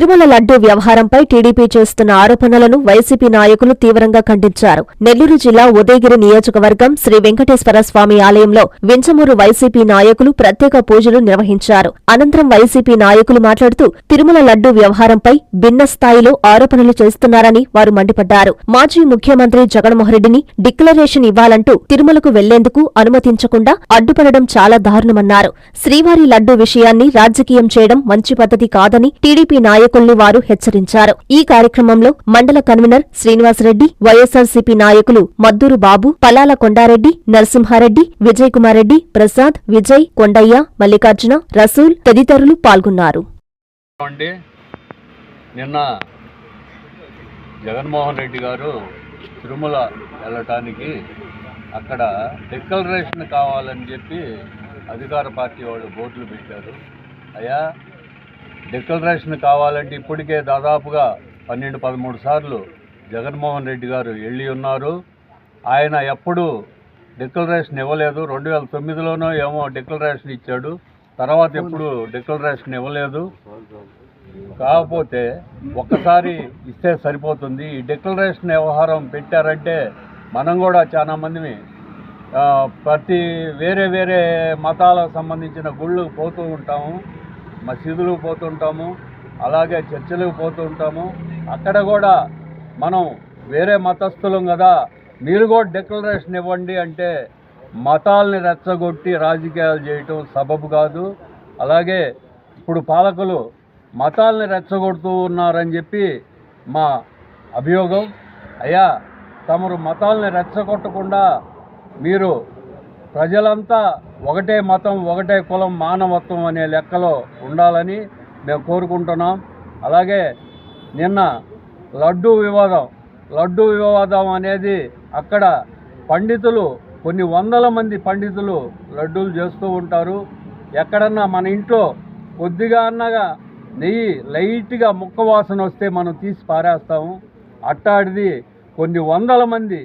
తిరుమల లడ్డూ వ్యవహారంపై టీడీపీ చేస్తున్న ఆరోపణలను వైసీపీ నాయకులు తీవ్రంగా ఖండించారు. నెల్లూరు జిల్లా ఉదయగిరి నియోజకవర్గం శ్రీ వెంకటేశ్వర స్వామి ఆలయంలో వించమూరు వైసీపీ నాయకులు ప్రత్యేక పూజలు నిర్వహించారు. అనంతరం వైసీపీ నాయకులు మాట్లాడుతూ తిరుమల లడ్డూ వ్యవహారంపై భిన్న స్థాయిలో ఆరోపణలు చేస్తున్నారని వారు మండిపడ్డారు. మాజీ ముఖ్యమంత్రి జగన్మోహన్రెడ్డిని డిక్లరేషన్ ఇవ్వాలంటూ తిరుమలకు వెళ్ళేందుకు అనుమతించకుండా అడ్డుపడడం చాలా దారుణమన్నారు. శ్రీవారి లడ్డూ విషయాన్ని రాజకీయం చేయడం మంచి పద్ధతి కాదని టీడీపీ నాయకుల్ని వారు హెచ్చరించారు. ఈ కార్యక్రమంలో మండల కన్వీనర్ శ్రీనివాసరెడ్డి వైఎస్సార్సీపీ నాయకులు మద్దూరు బాబు పలాల కొండారెడ్డి నరసింహారెడ్డి విజయ్ కుమార్ రెడ్డి ప్రసాద్ విజయ్ కొండయ్య మల్లికార్జున రసూల్ తదితరులు పాల్గొన్నారు. నిన్న జగన్మోహన్ రెడ్డి గారు తిరుమల వెళ్ళటానికి అక్కడ డిక్లరేషన్ కావాలని చెప్పి అధికార పార్టీ వాళ్ళు బోర్డులు పెట్టారు. అయ్యా డిక్లరేషన్ కావాలంటే ఇప్పటికే దాదాపుగా పన్నెండు పదమూడు సార్లు జగన్మోహన్ రెడ్డి గారు వెళ్ళి ఉన్నారు. ఆయన ఎప్పుడూ డిక్లరేషన్ ఇవ్వలేదు. రెండు వేల తొమ్మిదిలోనో ఏమో డిక్లరేషన్ ఇచ్చాడు. తర్వాత ఎప్పుడు డిక్లరేషన్ ఇవ్వలేదు. కాకపోతే ఒక్కసారి ఇస్తే సరిపోతుంది. ఈ డిక్లరేషన్ వ్యవహారం పెట్టారంటే మనం కూడా చాలామంది ప్రతి వేరే వేరే మతాలకు సంబంధించిన గుళ్ళకు పోతూ ఉంటాము. మసీదులకు పోతుంటాము అలాగే చర్చలకు పోతూ ఉంటాము అక్కడ కూడా మనం వేరే మతస్థులం కదా మీరు కూడా డిక్లరేషన్ ఇవ్వండి అంటే మతాల్ని రెచ్చగొట్టి రాజకీయాలు చేయటం సబబు కాదు. అలాగే ఇప్పుడు పాలకులు మతాల్ని రెచ్చగొడుతూ ఉన్నారని చెప్పి మా అభియోగం. అయ్యా తమరు మతాల్ని రెచ్చగొట్టకుండా మీరు ప్రజలంతా ఒకటే మతం ఒకటే కులం మానవత్వం అనే లెక్కలో ఉండాలని మేము కోరుకుంటున్నాం. అలాగే నిన్న లడ్డూ వివాదం లడ్డూ వివాదం అనేది అక్కడ పండితులు కొన్ని వందల మంది పండితులు లడ్డూలు చేస్తూ ఉంటారు. ఎక్కడన్నా మన ఇంట్లో కొద్దిగా అన్నగా నెయ్యి లైట్గా ముక్క వాసన వస్తే మనం తీసి పారేస్తాము. అట్టాడిది కొన్ని వందల మంది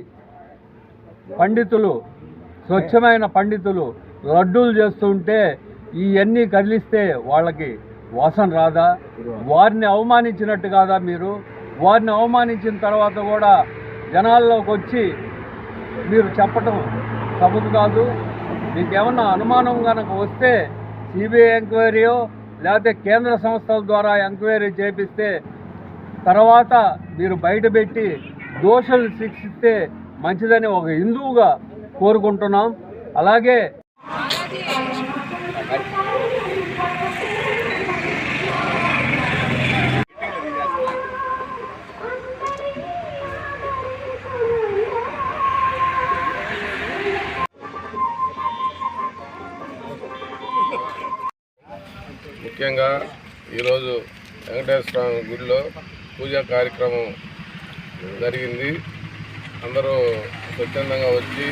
పండితులు స్వచ్ఛమైన పండితులు లడ్డూలు చేస్తుంటే ఇవన్నీ కదిలిస్తే వాళ్ళకి వాసన రాదా? వారిని అవమానించినట్టు కాదా మీరు? వారిని అవమానించిన తర్వాత కూడా జనాల్లోకి వచ్చి మీరు చెప్పటం సబబు కాదు. మీకేమన్నా అనుమానం కనుక వస్తే సిబిఐ ఎంక్వైరీయో లేకపోతే కేంద్ర సంస్థల ద్వారా ఎంక్వైరీ చేపిస్తే తర్వాత మీరు బయటపెట్టి దోషులు శిక్షిస్తే మంచిదని ఒక హిందువుగా కోరుకుంటున్నాం. అలాగే ముఖ్యంగా ఈరోజు వెంకటేశ్వర స్వామి గుడిలో పూజా కార్యక్రమం జరిగింది. అందరూ స్వచ్ఛందంగా వచ్చి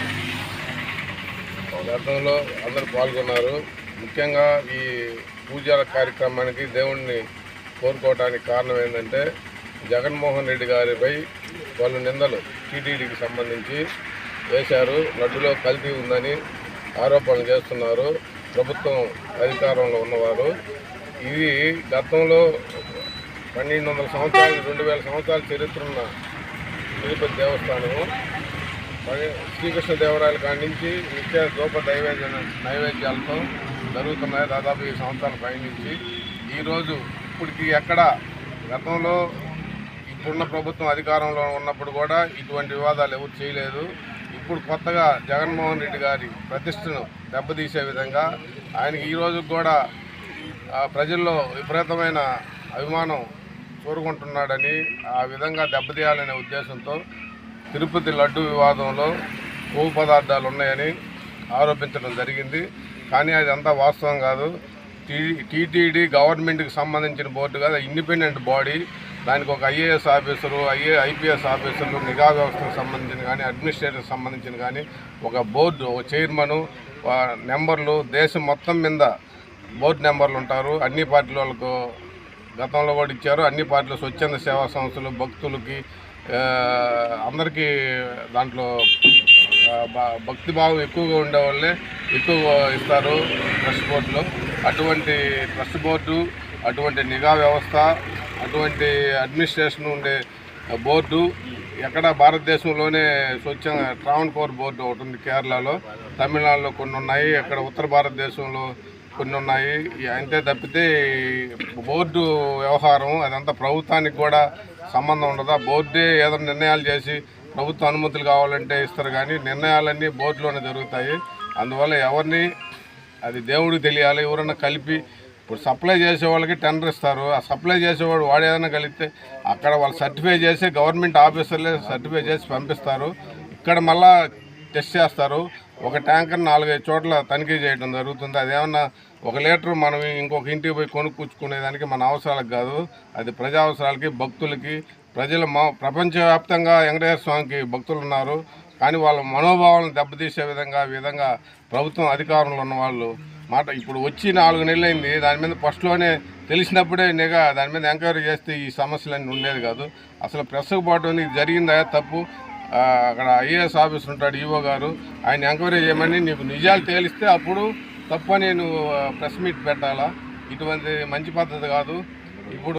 గతంలో అందరూ పాల్గొన్నారు. ముఖ్యంగా ఈ పూజల కార్యక్రమానికి దేవుణ్ణి కోరుకోవడానికి కారణం ఏంటంటే జగన్మోహన్ రెడ్డి గారిపై వాళ్ళు నిందలు టీటీడీకి సంబంధించి వేశారు. లడ్డులో కల్తీ ఉందని ఆరోపణలు చేస్తున్నారు. ప్రభుత్వం అధికారంలో ఉన్నవారు. ఇది గతంలో పన్నెండు వందల సంవత్సరాలు రెండు వేల సంవత్సరాల చరిత్ర ఉన్న తిరుపతి దేవస్థానము. శ్రీకృష్ణదేవరాయల కాడి నుంచి నిత్య ధూప దైవేద్య నైవేద్యాలతో జరుగుతున్నాయి దాదాపు ఈ సంవత్సరాల పయనించి ఈరోజు ఇప్పటికి ఎక్కడ గతంలో ఇప్పుడున్న ప్రభుత్వం అధికారంలో ఉన్నప్పుడు కూడా ఇటువంటి వివాదాలు ఎవరు చేయలేదు. ఇప్పుడు కొత్తగా జగన్మోహన్ రెడ్డి గారి ప్రతిష్టను దెబ్బతీసే విధంగా ఆయనకి ఈ రోజు కూడా ప్రజల్లో విపరీతమైన అభిమానం కోరుకుంటున్నాడని ఆ విధంగా దెబ్బతీయాలనే ఉద్దేశంతో తిరుపతి లడ్డు వివాదంలో కొవ్వు పదార్థాలు ఉన్నాయని ఆరోపించడం జరిగింది. కానీ అది అంతా వాస్తవం కాదు. టీ టీటీడీ గవర్నమెంట్కి సంబంధించిన బోర్డు కాదు ఇండిపెండెంట్ బాడీ. దానికి ఒక ఐఏఎస్ ఆఫీసరు ఐఏ ఐపీఎస్ ఆఫీసర్లు నిఘా వ్యవస్థకు సంబంధించిన కానీ అడ్మినిస్ట్రేటర్కి సంబంధించిన కానీ ఒక బోర్డు ఒక చైర్మను నెంబర్లు దేశం మొత్తం మీద బోర్డు నెంబర్లు ఉంటారు. అన్ని పార్టీల వాళ్ళకు గతంలో కూడా ఇచ్చారు. అన్ని పార్టీలు స్వచ్ఛంద సేవా సంస్థలు భక్తులకి అందరికీ దాంట్లో భక్తి భావం ఎక్కువగా ఉండే వాళ్ళే ఎక్కువ ఇస్తారు ట్రస్ట్ బోర్డులో. అటువంటి ట్రస్ట్ బోర్డు అటువంటి నిఘా వ్యవస్థ అటువంటి అడ్మినిస్ట్రేషన్ ఉండే బోర్డు ఎక్కడ భారతదేశంలోనే స్వచ్ఛంగా ట్రావెన్కోర్ బోర్డు ఒకటి ఉంది కేరళలో. తమిళనాడులో కొన్ని ఉన్నాయి అక్కడ ఉత్తర భారతదేశంలో కొన్ని ఉన్నాయి. అంతే తప్పితే బోర్డు వ్యవహారం అదంతా ప్రభుత్వానికి కూడా సంబంధం ఉండదు? బోర్డే ఏదైనా నిర్ణయాలు చేసి ప్రభుత్వ అనుమతులు కావాలంటే ఇస్తారు కానీ నిర్ణయాలన్నీ బోర్డులోనే జరుగుతాయి. అందువల్ల ఎవరిని అది దేవుడు తెలియాలి ఎవరన్నా కలిపి ఇప్పుడు సప్లై చేసే వాళ్ళకి టెండర్ ఇస్తారు. ఆ సప్లై చేసేవాడు వాడు ఏదైనా కలిగితే అక్కడ వాళ్ళు సర్టిఫై చేసి గవర్నమెంట్ ఆఫీసర్లే సర్టిఫై చేసి పంపిస్తారు. ఇక్కడ మళ్ళీ టెస్ట్ చేస్తారు. ఒక ట్యాంకర్ నాలుగైదు చోట్ల తనిఖీ చేయడం జరుగుతుంది. అదేమన్నా ఒక లీటర్ మనం ఇంకొక ఇంటికి పోయి కొనుక్కుంచుకునేదానికి మన అవసరాలకు కాదు. అది ప్రజా అవసరాలకి భక్తులకి ప్రజల మా ప్రపంచవ్యాప్తంగా వెంకటేశ్వర స్వామికి భక్తులు ఉన్నారు కానీ వాళ్ళ మనోభావాలను దెబ్బతీసే విధంగా విధంగా ప్రభుత్వం అధికారంలో ఉన్న వాళ్ళు మాట ఇప్పుడు వచ్చి నాలుగు నెలలు అయింది దాని మీద ఫస్ట్లోనే తెలిసినప్పుడే నిఘా దాని మీద ఎంక్వైరీ చేస్తే ఈ సమస్యలన్నీ ఉండేది కాదు. అసలు ప్రెస్కు పోవడం ఇది జరిగిందా? తప్పు. అక్కడ ఐఏఎస్ ఆఫీసర్ ఉంటాడు ఈఓ గారు. ఆయన ఎంక్వైరీ చేయమని నీకు నిజాలు తేలిస్తే అప్పుడు తప్ప నేను ప్రెస్ మీట్ పెట్టాలా? ఇటువంటి మంచి పద్ధతి కాదు. ఇప్పుడు